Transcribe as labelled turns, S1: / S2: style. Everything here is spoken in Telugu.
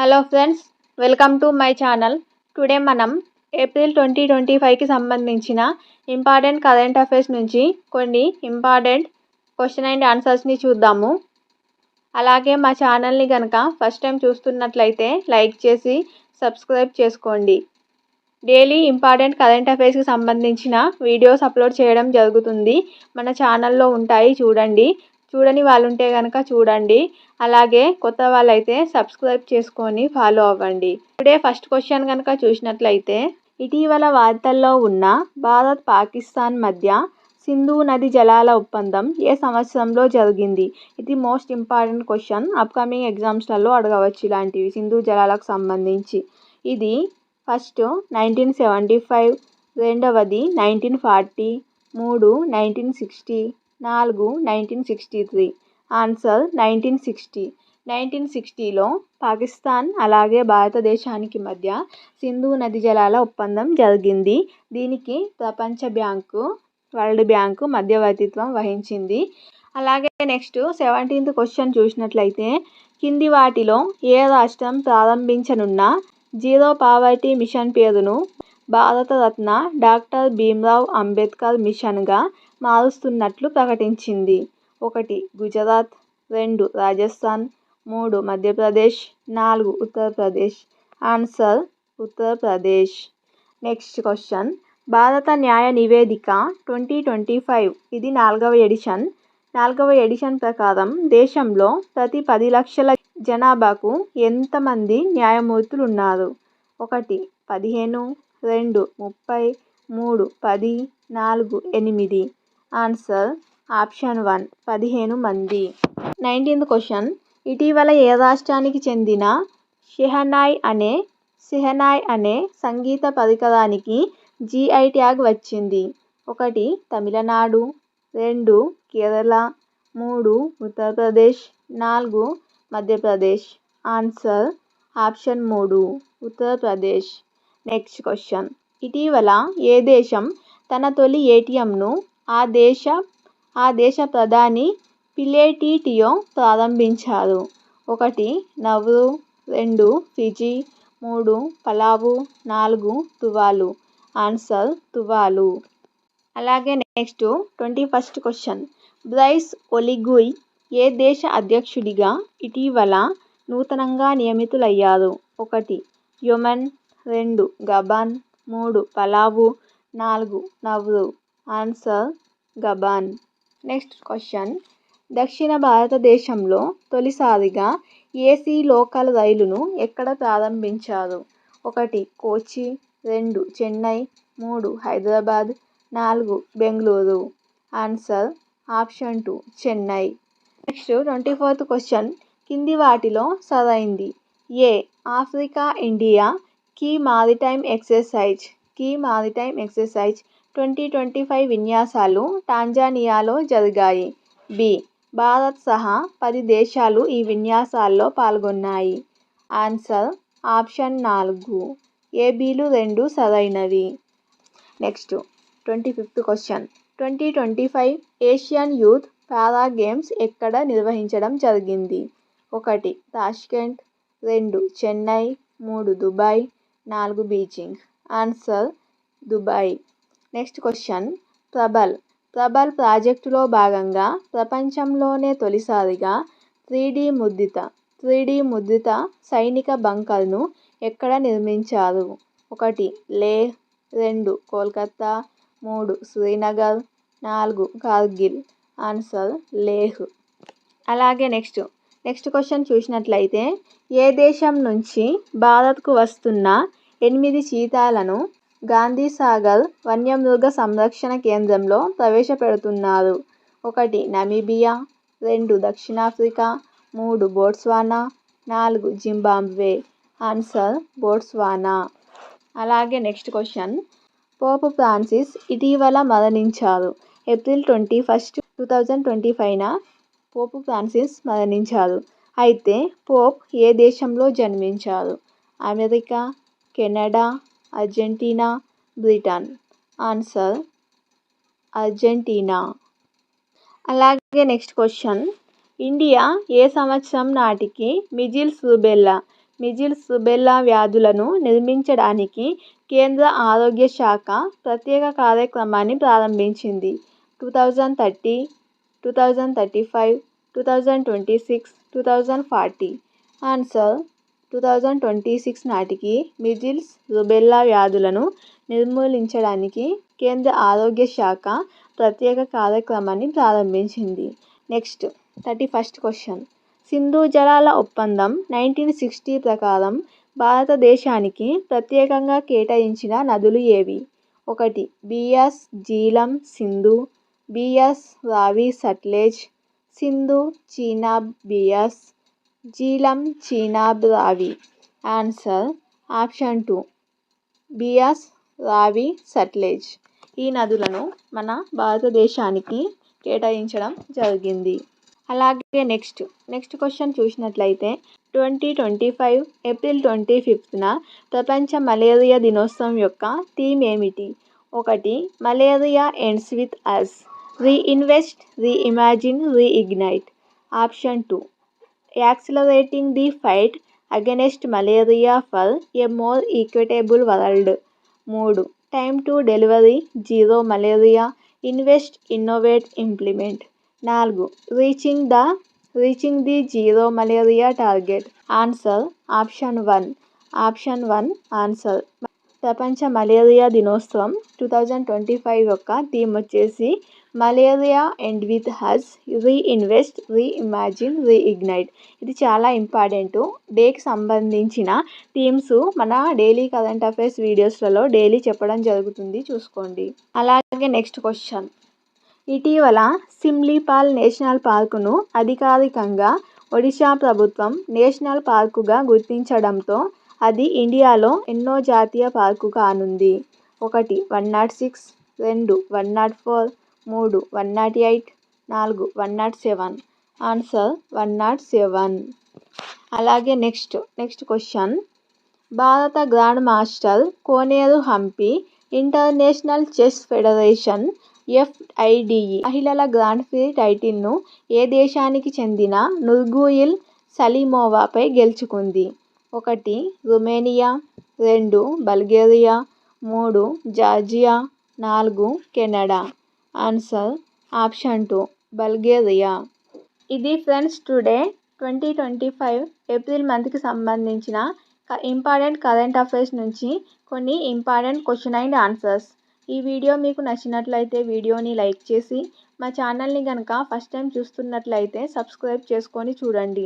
S1: Hello friends welcome to my channel today మనం ఏప్రిల్ ట్వంటీ ట్వంటీ ఫైవ్కి సంబంధించిన ఇంపార్టెంట్ కరెంట్ అఫైర్స్ నుంచి కొన్ని ఇంపార్టెంట్ క్వశ్చన్ అండ్ ఆన్సర్స్ని చూద్దాము. అలాగే మా ఛానల్ని కనుక ఫస్ట్ టైం చూస్తున్నట్లయితే లైక్ చేసి సబ్స్క్రైబ్ చేసుకోండి. డైలీ ఇంపార్టెంట్ కరెంట్ అఫైర్స్కి సంబంధించిన వీడియోస్ అప్లోడ్ చేయడం జరుగుతుంది. మన ఛానల్లో ఉంటాయి చూడండి. చూడని వాళ్ళు ఉంటే కనుక చూడండి. అలాగే కొత్త వాళ్ళైతే సబ్స్క్రైబ్ చేసుకొని ఫాలో అవ్వండి. టుడే ఫస్ట్ క్వశ్చన్ కనుక చూసినట్లయితే ఇటీవల వార్తల్లో ఉన్న భారత్ పాకిస్తాన్ మధ్య సింధు నది జలాల ఒప్పందం ఏ సంవత్సరంలో జరిగింది? ఇది మోస్ట్ ఇంపార్టెంట్ క్వశ్చన్ అప్కమింగ్ ఎగ్జామ్స్లలో అడగవచ్చు ఇలాంటివి సింధు జలాలకు సంబంధించి. ఇది ఫస్ట్ నైన్టీన్ సెవెంటీ ఫైవ్ రెండవది నైన్టీన్ ఫార్టీ మూడు నైన్టీన్ సిక్స్టీ నాలుగు nineteen sixty three answer nineteen sixty nineteen సిక్స్టీలో Pakistan అలాగే భారతదేశానికి మధ్య సింధు నది జలాల ఒప్పందం జరిగింది. దీనికి ప్రపంచ బ్యాంకు వరల్డ్ బ్యాంకు మధ్యవర్తిత్వం వహించింది. అలాగే నెక్స్ట్ సెవెంటీన్త్ క్వశ్చన్ చూసినట్లయితే కింది వాటిలో ఏ రాష్ట్రం ప్రారంభించనున్న జీరో పావర్టీ మిషన్ పేరును భారతరత్న డాక్టర్ భీమ్రావ్ అంబేద్కర్ మిషన్గా మారుస్తున్నట్లు ప్రకటించింది. ఒకటి గుజరాత్ రెండు రాజస్థాన్ మూడు మధ్యప్రదేశ్ నాలుగు Uttar Pradesh. Answer Uttar Pradesh. Next question. భారత న్యాయ నివేదిక ట్వంటీ ట్వంటీ ఫైవ్. ఇది నాలుగవ ఎడిషన్. నాలుగవ ఎడిషన్ ప్రకారం దేశంలో ప్రతి పది లక్షల జనాభాకు ఎంతమంది న్యాయమూర్తులు ఉన్నారు? ఒకటి పదిహేను రెండు ముప్పై మూడు పది నాలుగు ఎనిమిది. ఆన్సర్ ఆప్షన్ వన్ పదిహేను మంది. Nineteenth question. ఇటీవల ఏ రాష్ట్రానికి చెందిన షెహనాయ్ అనే షెహనాయ్ అనే సంగీత పరికరానికి జీఐ ట్యాగ్ వచ్చింది. ఒకటి తమిళనాడు. రెండు కేరళ. మూడు ఉత్తరప్రదేశ్. నాలుగు మధ్యప్రదేశ్. ఆన్సర్ ఆప్షన్ మూడు ఉత్తరప్రదేశ్. Next question. ఇటీవల ఏ దేశం తన తొలి ఏటీఎంను ఆ దేశ ఆ దేశ ప్రధాని పిలేటిటియో ప్రారంభించారు. ఒకటి నవ్రు రెండు ఫిజీ మూడు పలావు నాలుగు తువాలు. Answer Tuvalu. అలాగే next twenty first question. Brice Oligui ఏ దేశ అధ్యక్షుడిగా ఇటీవల నూతనంగా నియమితులయ్యారు? ఒకటి యుమన్ రెండు గబాన్ మూడు పలావు నాలుగు Nauru. Answer Gabon. Next question. దక్షిణ భారతదేశంలో తొలిసారిగా ఏసీ లోకల్ రైలును ఎక్కడ ప్రారంభించారు? ఒకటి కోచి రెండు చెన్నై మూడు హైదరాబాద్ నాలుగు Bengaluru. Answer option two Chennai. Next twenty fourth question. కింది వాటిలో సరైంది. ఏ Africa India key maritime exercise key maritime exercise twenty twenty five విన్యాసాలు టాంజానియాలో జరిగాయి. బి. భారత్ సహా పది దేశాలు ఈ విన్యాసాల్లో పాల్గొన్నాయి. ఆన్సర్ ఆప్షన్ నాలుగు. ఏబీలు రెండు సరైనవి. Next twenty fifth question. Twenty twenty five Asian youth para games ఎక్కడ నిర్వహించడం జరిగింది? ఒకటి తాష్కెంట్. రెండు చెన్నై. మూడు దుబాయ్. నాలుగు Beijing. Answer Dubai. Next question Prabal Prabal ప్రాజెక్టులో భాగంగా ప్రపంచంలోనే తొలిసారిగా త్రీ డి ముద్రిత త్రీ డి ముద్రిత సైనిక బంకర్ను ఎక్కడ నిర్మించారు? ఒకటి లే రెండు కోల్కత్తా మూడు శ్రీనగర్ నాలుగు కార్గిల్. ఆన్సర్ లేహ్. అలాగే నెక్స్ట్ నెక్స్ట్ క్వశ్చన్ చూసినట్లయితే ఏ దేశం నుంచి భారత్కు వస్తున్న ఎనిమిది చీతాలను గాంధీ సాగర్ వన్యమృగ సంరక్షణ కేంద్రంలో ప్రవేశపెడుతున్నారు. ఒకటి నమీబియా. రెండు దక్షిణాఫ్రికా. మూడు బోట్స్వానా. నాలుగు జింబాబ్వే. Answer Botswana. అలాగే నెక్స్ట్ క్వశ్చన్. పోప్ ఫ్రాన్సిస్ ఇటీవల మరణించారు. April twenty first two thousand twenty ఫైవ్న Pope Francis మరణించారు. అయితే పోప్ ఏ దేశంలో జన్మించారు? America Canada Argentina? Britain. Answer Argentina. అలాగే నెక్స్ట్ క్వశ్చన్. ఇండియా ఏ సంవత్సరం నాటికి మిజిల్స్ రుబెల్లా మిజిల్స్ రుబెల్లా వ్యాధులను నిర్మించడానికి కేంద్ర ఆరోగ్య శాఖ ప్రత్యేక కార్యక్రమాన్ని ప్రారంభించింది? Two thousand thirty two thousand thirty five two thousand twenty six two thousand forty. Answer two thousand twenty six నాటికి మిజిల్స్ రుబెల్లా వ్యాధులను నిర్మూలించడానికి కేంద్ర ఆరోగ్య శాఖ ప్రత్యేక కార్యక్రమాన్ని ప్రారంభించింది. Next thirty first question. Sindhu జలాల ఒప్పందం నైన్టీన్ సిక్స్టీ ప్రకారం భారతదేశానికి ప్రత్యేకంగా కేటాయించిన నదులు ఏవి? ఒకటి బియాస్ జీలం సింధు బియాస్ రావి Sutlej Sindhu Chenab Beas Jhelum Chenab Ravi. Answer option two. Beas రావి సట్లెజ్. ఈ నదులను మన భారతదేశానికి కేటాయించడం జరిగింది. అలాగే నెక్స్ట్ నెక్స్ట్ క్వశ్చన్ చూసినట్లయితే twenty twenty five April twenty ఫిఫ్త్న ప్రపంచ మలేరియా దినోత్సవం యొక్క థీమ్ ఏమిటి? ఒకటి malaria ends with us. Reinvest reimagine reignite. Option two. Accelerating the fight against malaria for a more equitable world. మూడు. Time to delivery zero malaria invest innovate implement. నాలుగు. Reaching the reaching the zero malaria target. Answer option one. Option one answer. ప్రపంచ మలేరియా దినోత్సవం టూ థౌజండ్ ట్వంటీ ఫైవ్ యొక్క థీమ్ వచ్చేసి malaria end with us reinvest reimagine reignite ఇది చాలా ఇంపార్టెంట్ డేకి సంబంధించిన థీమ్స్ మన డైలీ కరెంట్ అఫైర్స్ వీడియోస్లలో డైలీ చెప్పడం జరుగుతుంది. చూసుకోండి. అలాగే నెక్స్ట్ క్వశ్చన్ ఇటీవల సిమ్లీపాల్ నేషనల్ పార్కును అధికారికంగా ఒడిశా ప్రభుత్వం నేషనల్ పార్కుగా గుర్తించడంతో అది ఇండియాలో ఎన్నో జాతీయ పార్కు కానుంది. ఒకటి వన్ నాట్ సిక్స్ రెండు వన్ నాట్ ఫోర్ మూడు వన్ నాట్ ఎయిట్ నాలుగు one nought seven. Answer one nought seven. అలాగే నెక్స్ట్ నెక్స్ట్ క్వశ్చన్. భారత grand master Koneru Humpy international chess federation FIDE మహిళల గ్రాండ్ ప్రీ టైటిల్ను ఏ దేశానికి చెందిన నుర్గూయిల్ సలీమోవాపై గెలుచుకుంది? ఒకటి రుమేనియా. రెండు బల్గేరియా. మూడు జార్జియా. నాలుగు Canada. Answer option two Bulgaria ఇది friends today twenty twenty five April మంత్కి సంబంధించిన ఇంపార్టెంట్ కరెంట్ అఫైర్స్ నుంచి కొన్ని ఇంపార్టెంట్ క్వశ్చన్ అండ్ ఆన్సర్స్. ఈ వీడియో మీకు నచ్చినట్లయితే వీడియోని లైక్ చేసి మా ఛానల్ని కనుక ఫస్ట్ టైం చూస్తున్నట్లయితే సబ్స్క్రైబ్ చేసుకొని చూడండి.